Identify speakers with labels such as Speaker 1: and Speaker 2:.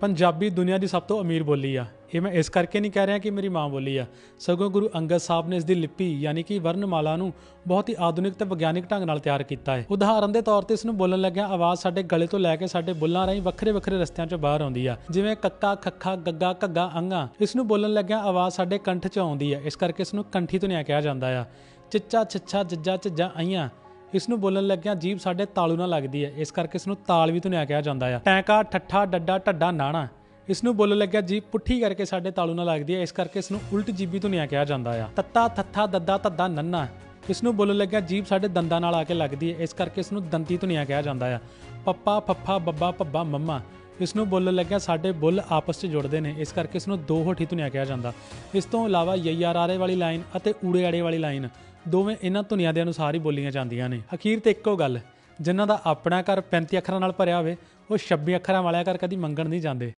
Speaker 1: ਪੰਜਾਬੀ ਦੁਨੀਆ ਦੀ ਸਭ ਤੋਂ ਅਮੀਰ ਬੋਲੀ ਆ। ਇਹ ਮੈਂ ਇਸ ਕਰਕੇ ਨਹੀਂ ਕਹਿ ਰਿਹਾ ਕਿ ਮੇਰੀ ਮਾਂ ਬੋਲੀ ਆ। ਸਗੋਂ ਗੁਰੂ ਅੰਗਦ ਸਾਹਿਬ ਨੇ ਇਸ ਦੀ ਲਿਪੀ ਯਾਨੀ ਕਿ ਵਰਣਮਾਲਾ ਨੂੰ ਬਹੁਤ ਹੀ ਆਧੁਨਿਕ ਤੇ ਵਿਗਿਆਨਿਕ ਢੰਗ ਨਾਲ ਤਿਆਰ ਕੀਤਾ ਹੈ। ਉਦਾਹਰਨ ਦੇ ਤੌਰ ਤੇ ਇਸ ਨੂੰ ਬੋਲਣ ਲੱਗਿਆਂ ਆਵਾਜ਼ ਸਾਡੇ ਗਲੇ ਤੋਂ ਲੈ ਕੇ ਸਾਡੇ ਬੁੱਲਾਂ ਰਾਹੀਂ ਵੱਖਰੇ ਵੱਖਰੇ ਰਸਤਿਆਂ 'ਚੋਂ ਬਾਹਰ ਆਉਂਦੀ ਆ। ਜਿਵੇਂ ਕੱਕਾ, ਖੱਖਾ, ਗੱਗਾ, ਘੱਗਾ, ਅੰਗਾ। ਇਸ ਨੂੰ ਬੋਲਣ ਲੱਗਿਆਂ ਆਵਾਜ਼ ਸਾਡੇ ਕੰਠ 'ਚ ਆਉਂਦੀ ਆ। ਇਸ ਕਰਕੇ ਇਸ ਨੂੰ ਕੰਠੀ ਧੁਨੀਆ ਕਿਹਾ ਜਾਂਦਾ ਆ। ਚਿੱਚਾ, ਛੱਛਾ, ਜੱਜਾ ਝੱਜਾ ਆਈਆਂ ਇਸ ਨੂੰ ਬੋਲਣ ਲੱਗਿਆਂ ਜੀਭ ਸਾਡੇ ਤਾਲੂ ਨਾਲ ਲੱਗਦੀ ਹੈ ਇਸ ਕਰਕੇ ਇਸ ਨੂੰ ਤਾਲ ਵੀ ਧੁਨਿਆ ਕਿਹਾ ਜਾਂਦਾ ਆ। ਟੈਂਕਾ, ਠੱਠਾ, ਡੱਡਾ, ਢੱਡਾ, ਨਾਣਾ। ਇਸ ਨੂੰ ਬੋਲਣ ਲੱਗਿਆ ਜੀਭ ਪੁੱਠੀ ਕਰਕੇ ਸਾਡੇ ਤਾਲੂ ਨਾਲ ਲੱਗਦੀ ਹੈ ਇਸ ਕਰਕੇ ਇਸ ਨੂੰ ਉਲਟ ਜੀਭੀ ਧੁਨਿਆ ਕਿਹਾ ਜਾਂਦਾ ਆ। ਤੱਤਾ, ਥੱਥਾ, ਦੱਦਾ, ਧੱਦਾ, ਨੰਨਾ। ਇਸ ਨੂੰ ਬੋਲਣ ਲੱਗਿਆ ਜੀਭ ਸਾਡੇ ਦੰਦਾਂ ਨਾਲ ਆ ਕੇ ਲੱਗਦੀ ਹੈ ਇਸ ਕਰਕੇ ਇਸ ਨੂੰ ਦੰਤੀ ਧੁਨਿਆ ਕਿਹਾ ਜਾਂਦਾ ਆ। ਪੱਪਾ, ਫੱਫਾ, ਬੱਬਾ, ਭੱਬਾ, ਮੰਮਾ। ਇਸ ਨੂੰ ਬੋਲਣ ਲੱਗਿਆ ਸਾਡੇ ਬੁੱਲ ਆਪਸ 'ਚ ਜੁੜਦੇ ਨੇ। ਇਸ ਕਰਕੇ ਇਸ ਨੂੰ ਦੋ ਹੋਠੀ ਧੁਨਿਆ ਕਿਹਾ ਜਾਂਦਾ। ਇਸ ਤੋਂ ਇਲਾਵਾ ਯਈਆਰਾਰੇ ਵਾਲੀ ਲਾਈਨ ਅਤੇ ਊੜੇ ਆੜੇ ਵਾਲੀ ਲਾਈਨ। ਦੋਵੇਂ ਇਹਨਾਂ ਧੁਨੀਆਂ ਦੇ ਅਨੁਸਾਰ ਹੀ ਬੋਲੀਆਂ ਜਾਂਦੀਆਂ ਨੇ। ਅਖੀਰ ਤੇ ਇੱਕੋ ਗੱਲ, ਜਿਨ੍ਹਾਂ ਦਾ ਆਪਣਾ ਘਰ 35 ਅੱਖਰਾਂ ਨਾਲ ਭਰਿਆ ਹੋਵੇ, ਉਹ 26 ਅੱਖਰਾਂ ਵਾਲਿਆ ਘਰ ਕਦੀ ਮੰਗਣ ਨਹੀਂ ਜਾਂਦੇ।